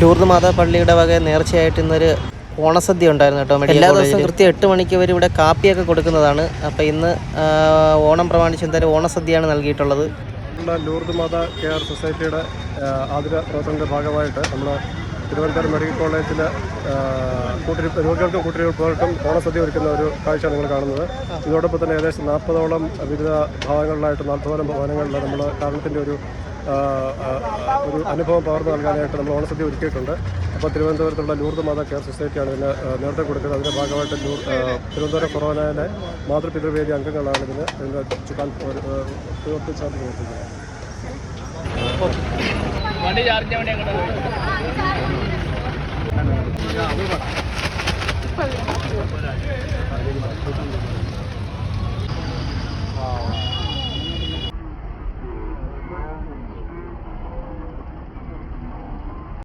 Lourdes മാതാ പള്ളിയുടെ വക നേർച്ചയായിട്ട് ഇന്നൊരു ഓണസദ്യ ഉണ്ടായിരുന്നു കേട്ടോ. മെഡിക്കൽ എല്ലാ ദിവസവും കൃത്യം എട്ട് മണിക്ക് ഇവർ ഇവിടെ കാപ്പിയൊക്കെ കൊടുക്കുന്നതാണ്. അപ്പോൾ ഇന്ന് ഓണം പ്രമാണിച്ച് എന്തായാലും ഓണസദ്യയാണ് നൽകിയിട്ടുള്ളത്. നമ്മുടെ ലൂർദ് മാതാ കെയർ സൊസൈറ്റിയുടെ ആതിര പ്രവർത്തനത്തിന്റെ ഭാഗമായിട്ട് നമ്മൾ തിരുവനന്തപുരം മെഡിക്കൽ കോളേജിൽ കൂട്ടിരി രോഗികൾക്കും കൂട്ടിരിപ്പുകൾക്കും ഓണസദ്യ ഒരുക്കുന്ന ഒരു കാഴ്ചയാണ് നിങ്ങൾ കാണുന്നത്. ഇതോടൊപ്പം തന്നെ ഏകദേശം നാൽപ്പതോളം വിവിധ ഭാഗങ്ങളിലായിട്ട് നാൽപ്പതോളം ഭവനങ്ങളിൽ നമ്മൾ കാരണത്തിന്റെ ഒരു ഒരു അനുഭവം പകർന്നു നൽകാനായിട്ട് നമ്മൾ ഓണസദ്യ ഒരുക്കിയിട്ടുണ്ട്. അപ്പോൾ തിരുവനന്തപുരത്തുള്ള ലൂർദ് മാതാ കെയർ സൊസൈറ്റിയാണ് ഇതിന് നേതൃത്വം കൊടുക്കുന്നത്. അതിന്റെ ഭാഗമായിട്ട് ലൂർ തിരുവനന്തപുരം കൊറോനയിലെ മാതൃപിതൃവേദി അംഗങ്ങളാണ് ഇതിന് ഇതിന്റെ ചുക്കാൻ പ്രവർത്തിച്ചാണ് പ്രവർത്തിക്കുന്നത്